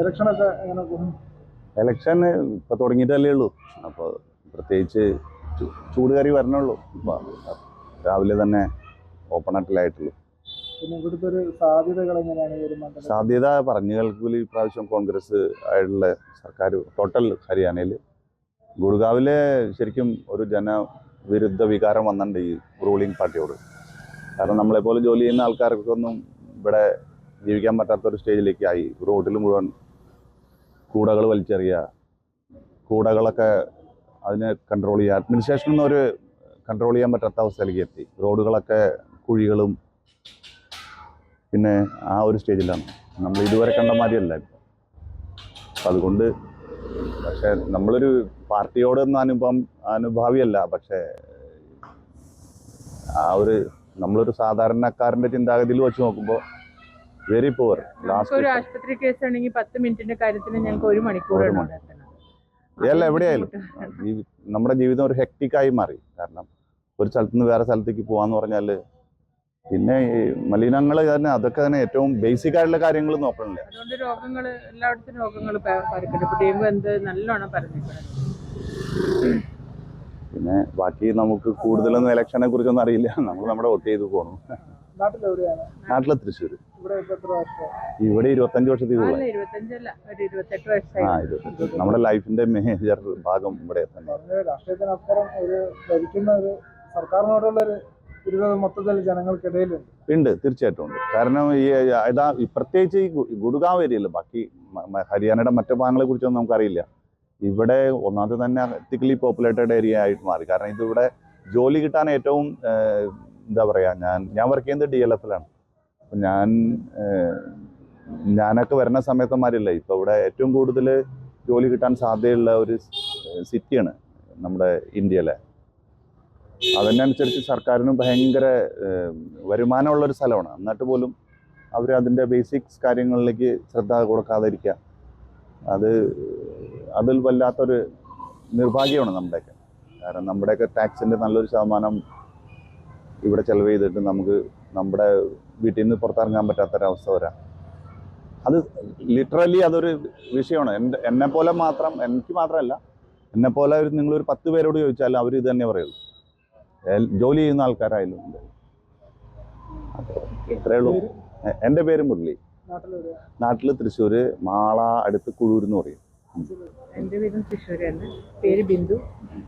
ഇലക്ഷനൊക്കെ എങ്ങനെ ഇലക്ഷൻ ഇപ്പൊ തുടങ്ങിയിട്ടല്ലേ ഉള്ളൂ. അപ്പോൾ പ്രത്യേകിച്ച് ചൂട് കറി വരണുള്ളൂ. രാവിലെ തന്നെ ഓപ്പൺ ആയിട്ടുള്ളൂ പിന്നെ ഇവിടുത്തെ ഒരു സാധ്യതകൾ എങ്ങനെയാണ് സാധ്യത പറഞ്ഞു കേൾക്കൂലി ഇപ്രാവശ്യം കോൺഗ്രസ് ആയിട്ടുള്ള സർക്കാർ ടോട്ടൽ ഹരിയാനയിൽ ഗുഡ്ഗാവിലെ ശരിക്കും ഒരു ജനവിരുദ്ധ വികാരം വന്നിട്ടുണ്ട് ഈ റൂളിംഗ് പാർട്ടിയോട് കാരണം നമ്മളെപ്പോലെ ജോലി ചെയ്യുന്ന ആൾക്കാർക്കൊന്നും ഇവിടെ ജീവിക്കാൻ പറ്റാത്ത ഒരു സ്റ്റേജിലേക്ക് ആയി. റോഡിൽ മുഴുവൻ കൂടകൾ വലിച്ചെറിയുക കൂടകളൊക്കെ അതിനെ കൺട്രോൾ ചെയ്യുക. അഡ്മിനിസ്ട്രേഷനൊന്നും ഒരു കൺട്രോൾ ചെയ്യാൻ പറ്റാത്ത അവസ്ഥയിലേക്ക് എത്തി. റോഡുകളൊക്കെ കുഴികളും പിന്നെ ആ ഒരു സ്റ്റേജിലാണ് നമ്മൾ ഇതുവരെ കണ്ട മാതിരിയല്ല ഇപ്പം. അപ്പം അതുകൊണ്ട് പക്ഷേ നമ്മളൊരു പാർട്ടിയോടൊന്നും അനുഭവം അനുഭാവിയല്ല. പക്ഷേ ആ ഒരു നമ്മളൊരു സാധാരണക്കാരന്റെ ചിന്താഗതിയിൽ വെച്ച് നോക്കുമ്പോൾ വെരി പുവർ ഒരു ആശുപത്രി കേസ് ആണെങ്കിൽ പത്ത് മിനിറ്റിന്റെ കാര്യത്തിന് ഞങ്ങൾക്ക് ഒരു മണിക്കൂറാണ്. അല്ല എവിടെയായാലും നമ്മുടെ ജീവിതം ഒരു ഹെക്ടിക്കായി മാറി. കാരണം ഒരു സ്ഥലത്ത് നിന്ന് വേറെ സ്ഥലത്തേക്ക് പോവാന്ന് പറഞ്ഞാൽ പിന്നെ ഈ മലിനങ്ങൾ തന്നെ അതൊക്കെ തന്നെ ഏറ്റവും ബേസിക് ആയിട്ടുള്ള കാര്യങ്ങൾ നോക്കണില്ല. അതുകൊണ്ട് രോഗങ്ങൾ എല്ലായിടത്തും രോഗങ്ങൾ പരക്കുന്നുണ്ട് ഇപ്പൊ ഡെങ്കു എന്ത് നല്ലോണം പരന്നിട്ടുണ്ട് പിന്നെ ബാക്കി നമുക്ക് കൂടുതലൊന്നും ഇലക്ഷനെ കുറിച്ചൊന്നും അറിയില്ല. നമ്മൾ നമ്മുടെ വോട്ട് ചെയ്ത് പോകണം നാട്ടിലെവിടെയാണ്? നാട്ടിലെ തൃശ്ശൂർ ഇവിടെ ഇരുപത്തഞ്ച് വർഷത്തിൽ ഇരുപത്തെട്ട് ആ നമ്മുടെ ലൈഫിന്റെ മേജർ ഭാഗം ഇവിടെ തന്നെ പറഞ്ഞ രാഷ്ട്രീയത്തിനപ്പുറം ഒരു ഭരിക്കുന്ന ഒരു സർക്കാരിനോടുള്ള ഒരു മൊത്തത്തിൽ ജനങ്ങൾക്കിടയിലുണ്ട്. ഉണ്ട് തീർച്ചയായിട്ടും ഉണ്ട്. കാരണം ഈ ഇതാ പ്രത്യേകിച്ച് ഈ ഗുഡ്ഗാവ് ഏരിയയിൽ ബാക്കി ഹരിയാനയുടെ മറ്റു ഭാഗങ്ങളെ കുറിച്ചൊന്നും നമുക്കറിയില്ല. ഇവിടെ ഒന്നാമത്തെ തന്നെ തിക്കലി പോപ്പുലേറ്റഡ് ഏരിയ ആയിട്ട് മാറി. കാരണം ഇതിവിടെ ജോലി കിട്ടാൻ ഏറ്റവും എന്താ പറയാ ഞാൻ ഞാൻ വർക്ക് ചെയ്യുന്നത് ഡി എൽ എഫിലാണ് അപ്പം ഞാൻ ഞാനൊക്കെ വരുന്ന സമയത്തന്മാരില്ല. ഇപ്പോൾ ഇവിടെ ഏറ്റവും കൂടുതൽ ജോലി കിട്ടാൻ സാധ്യതയുള്ള ഒരു സിറ്റിയാണ് നമ്മുടെ ഇന്ത്യയിലെ. അതിനനുസരിച്ച് സർക്കാരിനും ഭയങ്കര വരുമാനമുള്ള ഒരു സ്ഥലമാണ്. എന്നിട്ട് പോലും അവർ അതിന്റെ ബേസിക്സ് കാര്യങ്ങളിലേക്ക് ശ്രദ്ധ കൊടുക്കാതിരിക്കുക. അത് അതിൽ വല്ലാത്തൊരു നിർഭാഗ്യമാണ് നമ്മുടെയൊക്കെ. കാരണം നമ്മുടെയൊക്കെ ടാക്സിന്റെ നല്ലൊരു ശതമാനം ഇവിടെ ചെലവ് ചെയ്തിട്ട് നമുക്ക് നമ്മുടെ വീട്ടിൽ നിന്ന് പുറത്തിറങ്ങാൻ പറ്റാത്തൊരവസ്ഥ വരാം. അത് ലിറ്ററലി അതൊരു വിഷയമാണ്. എന്റെ എന്നെ പോലെ മാത്രം എനിക്ക് മാത്രമല്ല എന്നെ പോലെ ഒരു നിങ്ങളൊരു പത്ത് പേരോട് ചോദിച്ചാൽ അവർ ഇത് തന്നെ പറയുള്ളൂ ജോലി ചെയ്യുന്ന ആൾക്കാരായാലും ഇത്രയേ ഉള്ളൂ. എന്റെ പേര് മുരളി. നാട്ടിൽ തൃശ്ശൂർ മാള അടുത്ത് കുഴൂർ എന്ന് പറയും. എന്റെ വീടും തൃശ്ശൂരാണ് പേര് ബിന്ദു.